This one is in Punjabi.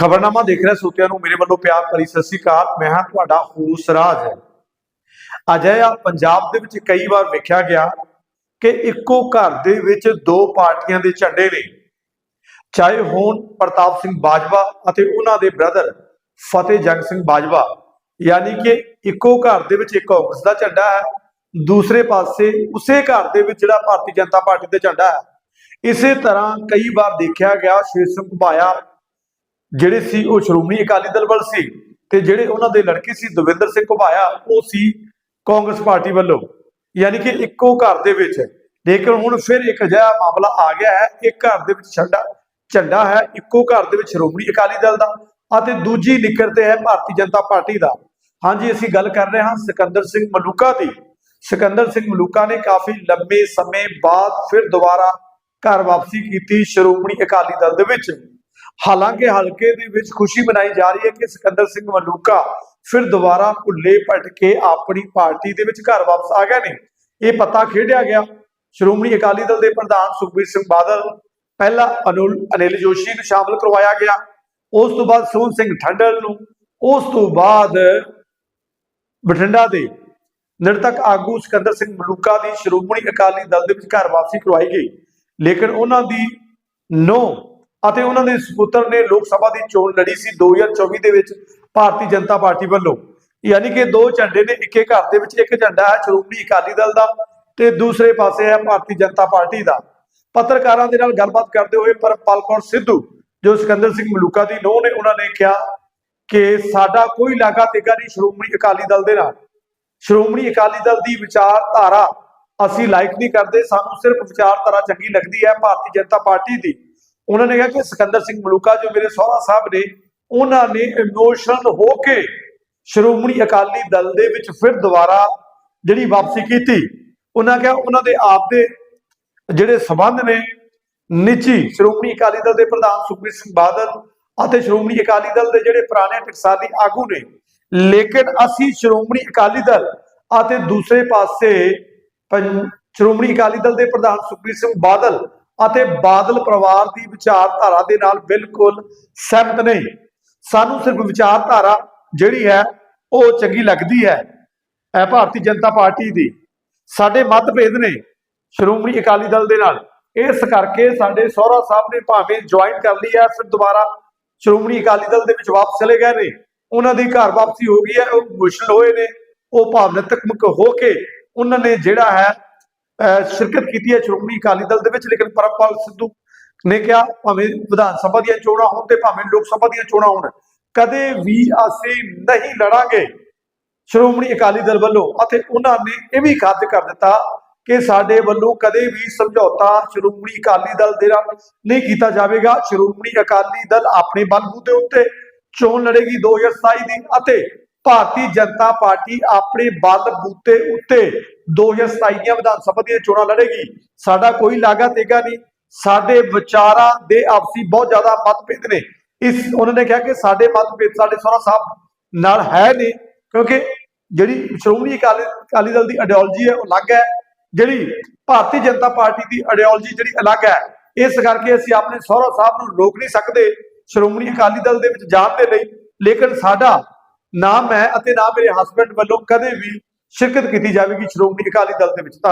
ਖਬਰਨਾਮਾ ਦੇਖ ਰਿਹਾ ਸੋਤਿਆਂ ਨੂੰ, ਮੇਰੇ ਵੱਲੋਂ ਪਿਆਰ ਭਰੀ ਸਤਿ ਸ੍ਰੀ ਅਕਾਲ। ਮੈਂ ਹਾਂ ਤੁਹਾਡਾ ਹੋਸ ਰਾਜ। ਅਜਿਹਾ ਪੰਜਾਬ ਦੇ ਵਿੱਚ ਕਈ ਵਾਰ ਵੇਖਿਆ ਗਿਆ ਕਿ ਇੱਕੋ ਘਰ ਦੇ ਵਿੱਚ ਦੋ ਪਾਰਟੀਆਂ ਦੇ ਝੰਡੇ ਨੇ। ਚਾਹੇ ਹੋਣ ਪ੍ਰਤਾਪ ਸਿੰਘ ਬਾਜਵਾ ਅਤੇ ਉਹਨਾਂ ਦੇ ਬ੍ਰਦਰ ਫਤਿਹ ਜੰਗ ਸਿੰਘ ਬਾਜਵਾ। ਯਾਨੀ ਕਿ ਇੱਕੋ ਘਰ ਦੇ ਵਿੱਚ ਇੱਕ ਕਾਂਗਰਸ ਦਾ ਝੰਡਾ ਹੈ, ਦੂਸਰੇ ਪਾਸੇ ਉਸੇ ਘਰ ਦੇ ਵਿੱਚ ਜਿਹੜਾ ਭਾਰਤੀ ਜਨਤਾ ਪਾਰਟੀ ਦਾ ਝੰਡਾ ਹੈ। ਇਸੇ ਤਰ੍ਹਾਂ ਕਈ ਵਾਰ ਦੇਖਿਆ ਗਿਆ, ਸ਼ੇਰ ਸਿੰਘ ਘੁਬਾਇਆ ਜਿਹੜੇ ਸੀ ਉਹ ਸ਼੍ਰੋਮਣੀ ਅਕਾਲੀ ਦਲ ਵੱਲ ਸੀ ਤੇ ਜਿਹੜੇ ਉਹਨਾਂ ਦੇ ਲੜਕੇ ਸੀ, ਦਵਿੰਦਰ ਸਿੰਘ ਘੁਬਾਇਆ, ਉਹ ਸੀ ਕਾਂਗਰਸ ਪਾਰਟੀ ਵੱਲੋਂ। ਯਾਨੀ ਕਿ ਇੱਕੋ ਘਰ ਦੇ ਵਿੱਚ। ਲੇਕਿਨ ਹੁਣ ਫਿਰ ਇੱਕ ਅਜਿਹਾ ਮਾਮਲਾ ਆ ਗਿਆ ਹੈ, ਇੱਕ ਘਰ ਦੇ ਵਿੱਚ ਝੰਡਾ ਝੰਡਾ ਹੈ, ਇੱਕੋ ਘਰ ਦੇ ਵਿੱਚ ਸ਼੍ਰੋਮਣੀ ਅਕਾਲੀ ਦਲ ਦਾ ਅਤੇ ਦੂਜੀ ਨਿਕਰ ਤੇ ਹੈ ਭਾਰਤੀ ਜਨਤਾ ਪਾਰਟੀ ਦਾ। ਹਾਂਜੀ, ਅਸੀਂ ਗੱਲ ਕਰ ਰਹੇ ਹਾਂ ਸਿਕੰਦਰ ਸਿੰਘ ਮਲੂਕਾ ਦੀ। ਸਿਕੰਦਰ ਸਿੰਘ ਮਲੂਕਾ ਨੇ ਕਾਫੀ ਲੰਬੇ ਸਮੇਂ ਬਾਅਦ ਫਿਰ ਦੁਬਾਰਾ ਘਰ ਵਾਪਸੀ ਕੀਤੀ ਸ਼੍ਰੋਮਣੀ ਅਕਾਲੀ ਦਲ ਦੇ ਵਿੱਚ। ਹਾਲਾਂਕਿ ਹਲਕੇ ਦੇ ਵਿੱਚ ਖੁਸ਼ੀ ਮਨਾਈ ਜਾ ਰਹੀ ਹੈ ਕਿ ਸਿਕੰਦਰ ਸਿੰਘ ਮਲੂਕਾ ਫਿਰ ਦੁਬਾਰਾ ਭੁੱਲੇ ਭਟਕੇ ਆਪਣੀ ਪਾਰਟੀ ਦੇ ਵਿੱਚ ਘਰ ਵਾਪਸ ਆ ਗਏ ਨੇ। ਇਹ ਪਤਾ ਖੇਡਿਆ ਗਿਆ। ਸ਼੍ਰੋਮਣੀ ਅਕਾਲੀ ਦਲ ਦੇ ਪ੍ਰਧਾਨ ਸੁਖਬੀਰ ਸਿੰਘ ਬਾਦਲ, ਪਹਿਲਾਂ ਅਨੁਲ, ਅਨਿਲ ਜੋਸ਼ੀ ਨੂੰ ਸ਼ਾਮਲ ਕਰਵਾਇਆ ਗਿਆ। ਉਸ ਤੋਂ ਬਾਅਦ ਸੋਹਣ ਸਿੰਘ ਠੰਡਲ ਨੂੰ। ਉਸ ਤੋਂ ਬਾਅਦ ਬਠਿੰਡਾ ਦੇ ਨਿਰਤਕ ਆਗੂ ਸਿਕੰਦਰ ਸਿੰਘ ਮਲੂਕਾ ਦੀ ਸ਼੍ਰੋਮਣੀ ਅਕਾਲੀ ਦਲ ਦੇ ਵਿੱਚ ਘਰ ਵਾਪਸੀ ਕਰਵਾਈ ਗਈ। ਲੇਕਿਨ ਉਹਨਾਂ ਦੀ ਨੋ ਅਤੇ ਉਹਨਾਂ ਦੇ ਸੁਪੁੱਤਰ ਨੇ ਲੋਕ ਸਭਾ ਦੀ ਚੋਣ ਲੜੀ ਸੀ 2024 ਦੇ ਵਿੱਚ ਭਾਰਤੀ ਜਨਤਾ ਪਾਰਟੀ ਵੱਲੋਂ। ਯਾਨੀ ਕਿ ਦੋ ਝੰਡੇ ਨੇ, ਇੱਕੇ ਘਰ ਦੇ ਵਿੱਚ, ਇੱਕ ਝੰਡਾ ਹੈ ਸ਼੍ਰੋਮਣੀ ਅਕਾਲੀ ਦਲ ਦਾ ਤੇ ਦੂਸਰੇ ਪਾਸੇ ਹੈ ਭਾਰਤੀ ਜਨਤਾ ਪਾਰਟੀ ਦਾ। ਪੱਤਰਕਾਰਾਂ ਦੇ ਨਾਲ ਗੱਲਬਾਤ ਕਰਦੇ ਹੋਏ ਪਰਮਪਾਲ ਕੌਰ ਸਿੱਧੂ, ਜੋ ਸਿਕੰਦਰ ਸਿੰਘ ਮਲੂਕਾ ਦੀ ਨੋਹ ਨੇ, ਉਹਨਾਂ ਨੇ ਕਿਹਾ ਕਿ ਸਾਡਾ ਕੋਈ ਲਾਗਾ ਤੇਗਾ ਨਹੀਂ ਸ਼੍ਰੋਮਣੀ ਅਕਾਲੀ ਦਲ ਦੇ ਨਾਲ। ਸ਼੍ਰੋਮਣੀ ਅਕਾਲੀ ਦਲ ਦੀ ਵਿਚਾਰਧਾਰਾ ਅਸੀਂ ਲਾਈਕ ਨਹੀਂ ਕਰਦੇ, ਸਾਨੂੰ ਸਿਰਫ ਵਿਚਾਰਧਾਰਾ ਚੰਗੀ ਲੱਗਦੀ ਹੈ ਭਾਰਤੀ ਜਨਤਾ ਪਾਰਟੀ ਦੀ। ਉਹਨਾਂ ਨੇ ਕਿਹਾ ਕਿ ਸਿਕੰਦਰ ਸਿੰਘ ਮਲੂਕਾ ਜੋ ਮੇਰੇ ਸਹੁਰਾ ਸਾਹਿਬ ਨੇ, ਉਹਨਾਂ ਨੇ ਇਮੋਸ਼ਨਲ ਹੋ ਕੇ ਸ਼੍ਰੋਮਣੀ ਅਕਾਲੀ ਦਲ ਦੇ ਵਿੱਚ ਫਿਰ ਦੁਬਾਰਾ ਜਿਹੜੀ ਵਾਪਸੀ ਕੀਤੀ। ਉਹਨਾਂ ਕਿਹਾ ਉਹਨਾਂ ਦੇ ਆਪ ਦੇ ਜਿਹੜੇ ਸਬੰਧ ਨੇ, ਨਿੱਜੀ ਸ਼੍ਰੋਮਣੀ ਅਕਾਲੀ ਦਲ ਦੇ ਪ੍ਰਧਾਨ ਸੁਖਬੀਰ ਸਿੰਘ ਬਾਦਲ ਅਤੇ ਸ਼੍ਰੋਮਣੀ ਅਕਾਲੀ ਦਲ ਦੇ ਜਿਹੜੇ ਪੁਰਾਣੇ ਟਕਸਾਲੀ ਆਗੂ ਨੇ, ਲੇਕਿਨ ਅਸੀਂ ਸ਼੍ਰੋਮਣੀ ਅਕਾਲੀ ਦਲ ਅਤੇ ਦੂਸਰੇ ਪਾਸੇ ਪੰ- ਸ਼੍ਰੋਮਣੀ ਅਕਾਲੀ ਦਲ ਦੇ ਪ੍ਰਧਾਨ ਸੁਖਬੀਰ ਸਿੰਘ ਬਾਦਲ ਅਤੇ ਬਾਦਲ ਪਰਿਵਾਰ ਦੀ ਵਿਚਾਰਧਾਰਾ ਦੇ ਨਾਲ ਬਿਲਕੁਲ ਸਹਿਮਤ ਨਹੀਂ। ਸਾਨੂੰ ਸਿਰਫ ਵਿਚਾਰਧਾਰਾ ਜਿਹੜੀ ਹੈ, ਉਹ ਚੰਗੀ ਲੱਗਦੀ ਹੈ। ਇਹ ਭਾਰਤੀ ਜਨਤਾ ਪਾਰਟੀ ਦੀ ਸਾਡੇ ਮਤਭੇਦ ਨੇ ਸ਼੍ਰੋਮਣੀ ਅਕਾਲੀ ਦਲ ਦੇ ਨਾਲ। ਇਸ ਕਰਕੇ ਸਾਡੇ ਸਹੁਰਾ ਸਾਹਿਬ ਨੇ ਭਾਵੇਂ ਜੁਆਇਨ ਕਰ ਲਈ ਹੈ, ਫਿਰ ਦੁਬਾਰਾ ਸ਼੍ਰੋਮਣੀ ਅਕਾਲੀ ਦਲ ਦੇ ਵਿੱਚ ਵਾਪਸ ਚਲੇ ਗਏ ਨੇ। ਉਹਨਾਂ ਦੀ ਘਰ ਵਾਪਸੀ ਹੋ ਗਈ ਹੈ, ਉਹ ਮੁਸ਼ਲ ਹੋਏ ਨੇ। ਉਹ ਭਾਵਨਾਤਮਕ ਹੋ ਕੇ ਉਹਨਾਂ ਨੇ ਜਿਹੜਾ ਹੈ ਸ਼ਿਰਕਤ ਕੀਤੀ ਹੈ ਸ਼੍ਰੋਮਣੀ ਅਕਾਲੀ ਦਲ ਦੇ ਵਿੱਚ, ਲੇਕਿਨ ਪਰਮਪਾਲ ਸਿੱਧੂ ਨੇ ਕਿਹਾ ਭਾਵੇਂ ਵਿਧਾਨ ਸਭਾ ਦੀਆਂ ਚੋਣਾਂ ਹੋਣ ਤੇ ਭਾਵੇਂ ਲੋਕ ਸਭਾ ਦੀਆਂ ਚੋਣਾਂ ਹੋਣ, ਕਦੇ ਵੀ ਅਸੀਂ ਨਹੀਂ ਲੜਾਂਗੇ। ਸ਼੍ਰੋਮਣੀ ਅਕਾਲੀ ਦਲ ਵੱਲੋਂ, ਅਤੇ ਉਹਨਾਂ ਨੇ ਇਹ ਵੀ ਖੱਤ ਕਰ ਦਿੱਤਾ ਕਿ ਸਾਡੇ ਵੱਲੋਂ ਕਦੇ ਵੀ ਸਮਝੌਤਾ ਸ਼੍ਰੋਮਣੀ ਅਕਾਲੀ ਦਲ ਦੇ ਨਾਲ ਨਹੀਂ ਕੀਤਾ ਜਾਵੇਗਾ। ਸ਼੍ਰੋਮਣੀ ਅਕਾਲੀ ਦਲ ਆਪਣੇ ਬਲਬੂਤੇ ਉੱਤੇ ਚੋਣ ਲੜੇਗੀ 2027 ਦੀ, ਅਤੇ ਭਾਰਤੀ ਜਨਤਾ ਪਾਰਟੀ ਆਪਣੇ ਬਲ ਬੂਤੇ ਉੱਤੇ 2027 ਦੀਆਂ ਵਿਧਾਨ ਸਭਾ ਦੀਆਂ ਚੋਣਾਂ ਲੜੇਗੀ। ਸਾਡਾ ਕੋਈ ਲਾਗਾ ਤੇਗਾ ਨਹੀਂ। ਸਾਡੇ ਵਿਚਾਰਾਂ ਦੇ ਆਪਸੀ ਬਹੁਤ ਜ਼ਿਆਦਾ ਮਤਭੇਦ ਨੇ। ਇਸ ਉਹਨਾਂ ਨੇ ਕਿਹਾ ਕਿ ਸਾਡੇ ਮਤਭੇਦ ਸਾਡੇ ਸਹੁਰਾ ਸਾਹਿਬ ਨਾਲ ਹੈ ਨਹੀਂ, ਕਿਉਂਕਿ ਜਿਹੜੀ ਸ਼੍ਰੋਮਣੀ ਅਕਾਲੀ ਅਕਾਲੀ ਦਲ ਦੀ ਆਈਡੀਓਲੋਜੀ ਹੈ, ਉਹ ਅਲੱਗ ਹੈ। ਜਿਹੜੀ ਭਾਰਤੀ ਜਨਤਾ ਪਾਰਟੀ ਦੀ ਆਈਡੀਓਲੋਜੀ ਜਿਹੜੀ ਅਲੱਗ ਹੈ, ਇਸ ਕਰਕੇ ਅਸੀਂ ਆਪਣੇ ਸਹੁਰਾ ਸਾਹਿਬ ਨੂੰ ਰੋਕ ਨਹੀਂ ਸਕਦੇ ਸ਼੍ਰੋਮਣੀ ਅਕਾਲੀ ਦਲ ਦੇ ਵਿੱਚ ਜਾਣ ਦੇ ਲਈ। ਲੇਕਿਨ ਸਾਡਾ ਨਾ ਮੈਂ ਅਤੇ ਨਾ ਮੇਰੇ ਹਸਬੰਡ ਵੱਲੋਂ ਕਦੇ ਵੀ ਸ਼ਿਰਕਤ ਕੀਤੀ ਜਾਵੇਗੀ ਸ਼੍ਰੋਮਣੀ ਅਕਾਲੀ ਦਲ ਦੇ ਵਿੱਚ। ਧੰਨ-